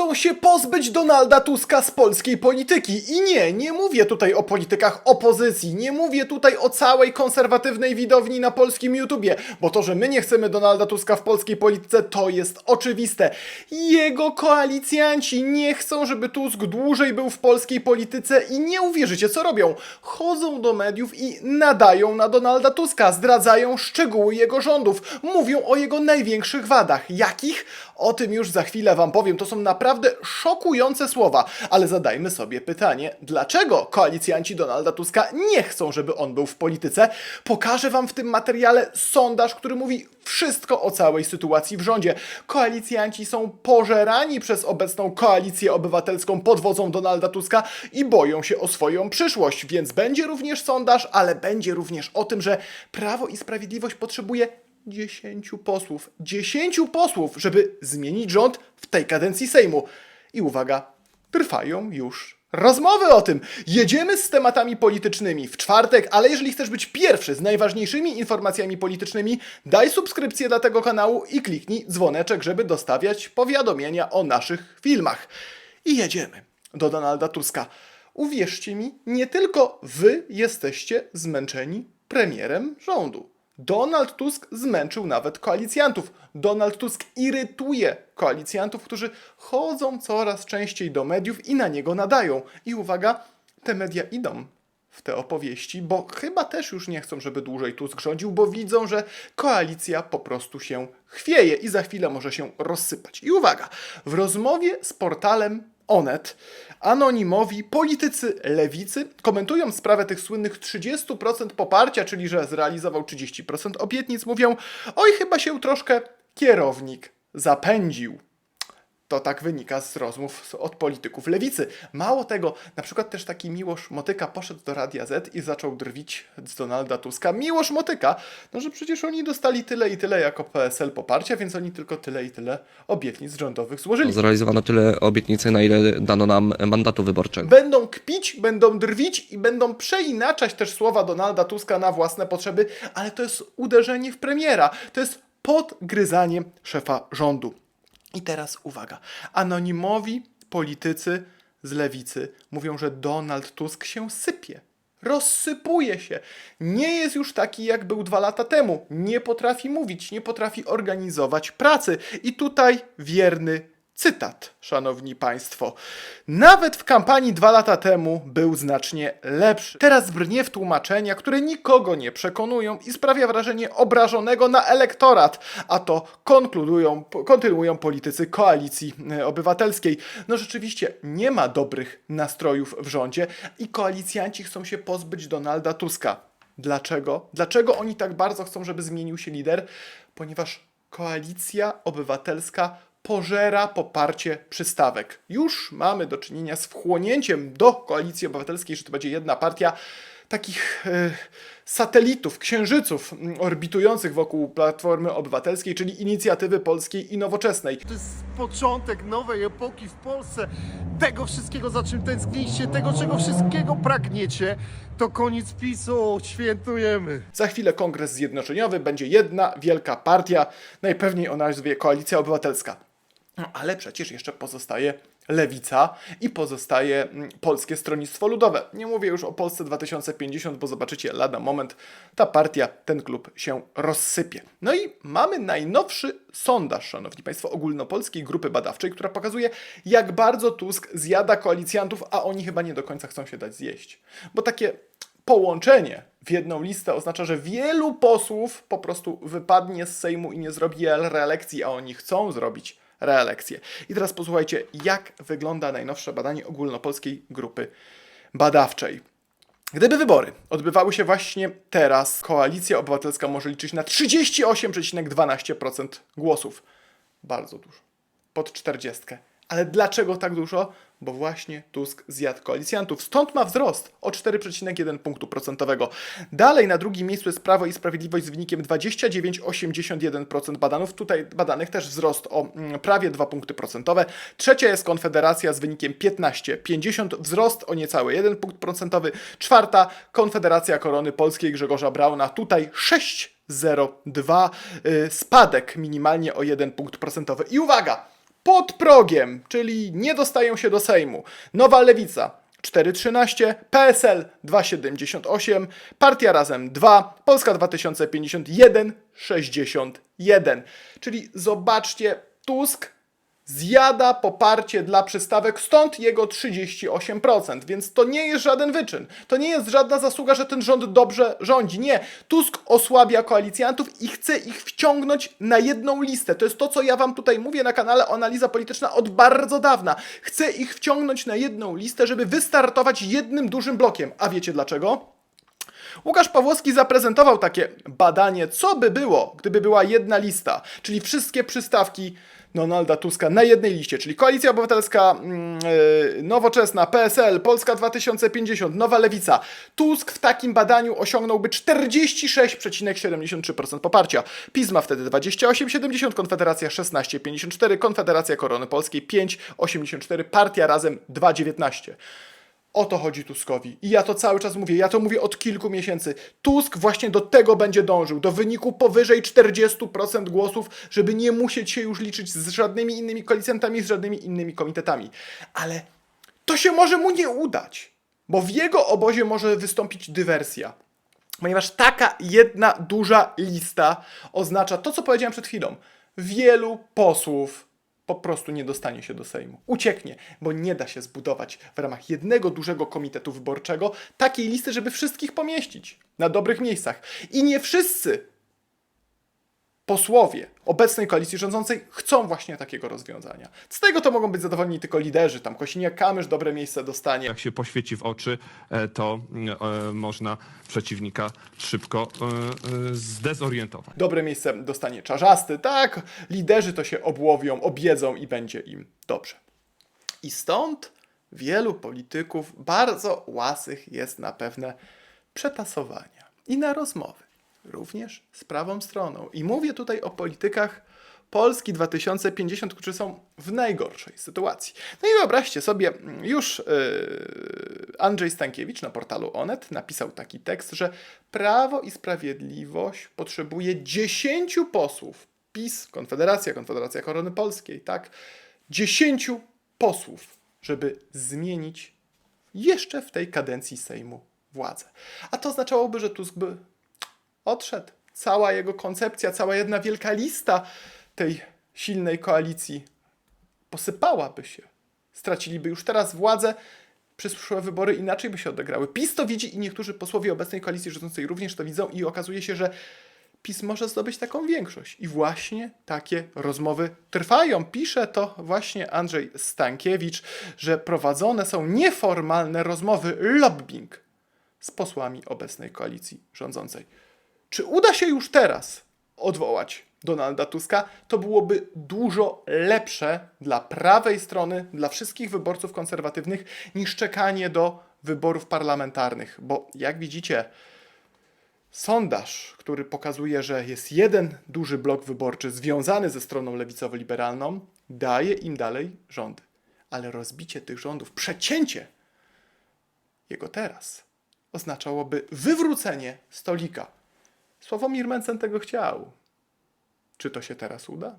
chcą się pozbyć Donalda Tuska z polskiej polityki. I nie, nie mówię tutaj o politykach opozycji, nie mówię tutaj o całej konserwatywnej widowni na polskim YouTubie, bo to, że my nie chcemy Donalda Tuska w polskiej polityce, to jest oczywiste. Jego koalicjanci nie chcą, żeby Tusk dłużej był w polskiej polityce i nie uwierzycie, co robią. Chodzą do mediów i nadają na Donalda Tuska, zdradzają szczegóły jego rządów, mówią o jego największych wadach. Jakich? O tym już za chwilę wam powiem. To są naprawdę szokujące słowa, ale zadajmy sobie pytanie, dlaczego koalicjanci Donalda Tuska nie chcą, żeby on był w polityce? Pokażę wam w tym materiale sondaż, który mówi wszystko o całej sytuacji w rządzie. Koalicjanci są pożerani przez obecną koalicję obywatelską pod wodzą Donalda Tuska i boją się o swoją przyszłość, więc będzie również sondaż, ale będzie również o tym, że Prawo i Sprawiedliwość potrzebuje 10 posłów. 10 posłów, żeby zmienić rząd w tej kadencji Sejmu. I uwaga, trwają już rozmowy o tym. Jedziemy z tematami politycznymi w czwartek, ale jeżeli chcesz być pierwszy z najważniejszymi informacjami politycznymi, daj subskrypcję dla tego kanału i kliknij dzwoneczek, żeby dostawiać powiadomienia o naszych filmach. I jedziemy do Donalda Tuska. Uwierzcie mi, nie tylko wy jesteście zmęczeni premierem rządu. Donald Tusk zmęczył nawet koalicjantów. Donald Tusk irytuje koalicjantów, którzy chodzą coraz częściej do mediów i na niego nadają. I uwaga, te media idą w te opowieści, bo chyba też już nie chcą, żeby dłużej Tusk rządził, bo widzą, że koalicja po prostu się chwieje i za chwilę może się rozsypać. I uwaga, w rozmowie z portalem Onet anonimowi politycy lewicy komentują sprawę tych słynnych 30% poparcia, czyli że zrealizował 30% obietnic, mówią: Oj, chyba się troszkę kierownik zapędził. To tak wynika z rozmów od polityków lewicy. Mało tego, na przykład też taki Miłosz Motyka poszedł do Radia Z i zaczął drwić z Donalda Tuska. Miłosz Motyka, no że przecież oni dostali tyle i tyle jako PSL poparcia, więc oni tylko tyle i tyle obietnic rządowych złożyli. Zrealizowano tyle obietnicy, na ile dano nam mandatu wyborczego. Będą kpić, będą drwić i będą przeinaczać też słowa Donalda Tuska na własne potrzeby, ale to jest uderzenie w premiera. To jest podgryzanie szefa rządu. I teraz uwaga. Anonimowi politycy z lewicy mówią, że Donald Tusk się sypie. Rozsypuje się. Nie jest już taki, jak był dwa lata temu. Nie potrafi mówić, nie potrafi organizować pracy. I tutaj wierny Cytat, szanowni państwo. Nawet w kampanii dwa lata temu był znacznie lepszy. Teraz brnie w tłumaczenia, które nikogo nie przekonują i sprawia wrażenie obrażonego na elektorat, a to konkludują, kontynuują politycy koalicji e, obywatelskiej. No rzeczywiście nie ma dobrych nastrojów w rządzie i koalicjanci chcą się pozbyć Donalda Tuska. Dlaczego? Dlaczego oni tak bardzo chcą, żeby zmienił się lider? Ponieważ koalicja obywatelska pożera poparcie przystawek. Już mamy do czynienia z wchłonięciem do koalicji obywatelskiej, że to będzie jedna partia takich e, satelitów, księżyców orbitujących wokół Platformy Obywatelskiej, czyli inicjatywy polskiej i nowoczesnej. To jest początek nowej epoki w Polsce. Tego wszystkiego, za czym tęsknicie, tego, czego wszystkiego pragniecie, to koniec PiSu. Świętujemy. Za chwilę kongres zjednoczeniowy, będzie jedna wielka partia, najpewniej o nazwie Koalicja Obywatelska. No, ale przecież jeszcze pozostaje Lewica i pozostaje mm, Polskie Stronnictwo Ludowe. Nie mówię już o Polsce 2050, bo zobaczycie lada moment, ta partia, ten klub się rozsypie. No i mamy najnowszy sondaż, szanowni państwo, ogólnopolskiej grupy badawczej, która pokazuje, jak bardzo Tusk zjada koalicjantów, a oni chyba nie do końca chcą się dać zjeść. Bo takie połączenie w jedną listę oznacza, że wielu posłów po prostu wypadnie z Sejmu i nie zrobi reelekcji, a oni chcą zrobić reelekcję. I teraz posłuchajcie, jak wygląda najnowsze badanie ogólnopolskiej grupy badawczej. Gdyby wybory odbywały się właśnie teraz, koalicja obywatelska może liczyć na 38,12% głosów. Bardzo dużo. Pod 40. Ale dlaczego tak dużo? Bo właśnie Tusk zjadł koalicjantów. Stąd ma wzrost o 4,1 punktu procentowego. Dalej na drugim miejscu jest Prawo i Sprawiedliwość z wynikiem 29,81% badanów. Tutaj badanych też wzrost o mm, prawie 2 punkty procentowe. Trzecia jest Konfederacja z wynikiem 15,50, wzrost o niecały 1 punkt procentowy. Czwarta Konfederacja Korony Polskiej Grzegorza Brauna, tutaj 6,02, y, spadek minimalnie o 1 punkt procentowy. I uwaga! Pod progiem, czyli nie dostają się do Sejmu. Nowa Lewica 4,13, PSL 2,78, Partia Razem 2, Polska 2051 61. Czyli zobaczcie, Tusk zjada poparcie dla przystawek, stąd jego 38%. Więc to nie jest żaden wyczyn. To nie jest żadna zasługa, że ten rząd dobrze rządzi. Nie. Tusk osłabia koalicjantów i chce ich wciągnąć na jedną listę. To jest to, co ja wam tutaj mówię na kanale Analiza Polityczna od bardzo dawna. Chce ich wciągnąć na jedną listę, żeby wystartować jednym dużym blokiem. A wiecie dlaczego? Łukasz Pawłowski zaprezentował takie badanie, co by było, gdyby była jedna lista, czyli wszystkie przystawki Donalda Tuska na jednej liście, czyli Koalicja Obywatelska, yy, Nowoczesna, PSL, Polska 2050, Nowa Lewica. Tusk w takim badaniu osiągnąłby 46,73% poparcia. PiS ma wtedy 28,70, Konfederacja 16,54, Konfederacja Korony Polskiej 5,84, Partia Razem 2,19. O to chodzi Tuskowi. I ja to cały czas mówię, ja to mówię od kilku miesięcy. Tusk właśnie do tego będzie dążył, do wyniku powyżej 40% głosów, żeby nie musieć się już liczyć z żadnymi innymi koalicjantami, z żadnymi innymi komitetami. Ale to się może mu nie udać, bo w jego obozie może wystąpić dywersja. Ponieważ taka jedna duża lista oznacza to, co powiedziałem przed chwilą. Wielu posłów po prostu nie dostanie się do Sejmu. Ucieknie, bo nie da się zbudować w ramach jednego dużego komitetu wyborczego takiej listy, żeby wszystkich pomieścić na dobrych miejscach. I nie wszyscy posłowie obecnej koalicji rządzącej chcą właśnie takiego rozwiązania. Z tego to mogą być zadowoleni tylko liderzy, tam Kosiniak-Kamysz dobre miejsce dostanie. Jak się poświeci w oczy, e, to e, można przeciwnika szybko e, zdezorientować. Dobre miejsce dostanie czarzasty, tak? Liderzy to się obłowią, obiedzą i będzie im dobrze. I stąd wielu polityków bardzo łasych jest na pewne przetasowania i na rozmowy, również z prawą stroną. I mówię tutaj o politykach Polski 2050, którzy są w najgorszej sytuacji. No i wyobraźcie sobie, już yy, Andrzej Stankiewicz na portalu Onet napisał taki tekst, że Prawo i Sprawiedliwość potrzebuje 10 posłów. PiS, Konfederacja, Konfederacja Korony Polskiej, tak? 10 posłów, żeby zmienić jeszcze w tej kadencji Sejmu władzę. A to oznaczałoby, że Tusk by odszedł. Cała jego koncepcja, cała jedna wielka lista tej silnej koalicji posypałaby się. Straciliby już teraz władzę. Przyszłe wybory inaczej by się odegrały. PiS to widzi i niektórzy posłowie obecnej koalicji rządzącej również to widzą i okazuje się, że PiS może zdobyć taką większość. I właśnie takie rozmowy trwają. Pisze to właśnie Andrzej Stankiewicz, że prowadzone są nieformalne rozmowy, lobbying z posłami obecnej koalicji rządzącej. Czy uda się już teraz odwołać Donalda Tuska? To byłoby dużo lepsze dla prawej strony, dla wszystkich wyborców konserwatywnych, niż czekanie do wyborów parlamentarnych. Bo jak widzicie, sondaż, który pokazuje, że jest jeden duży blok wyborczy związany ze stroną lewicowo-liberalną, daje im dalej rządy. Ale rozbicie tych rządów, przecięcie jego teraz, oznaczałoby wywrócenie stolika. Sławomir Mencen tego chciał. Czy to się teraz uda?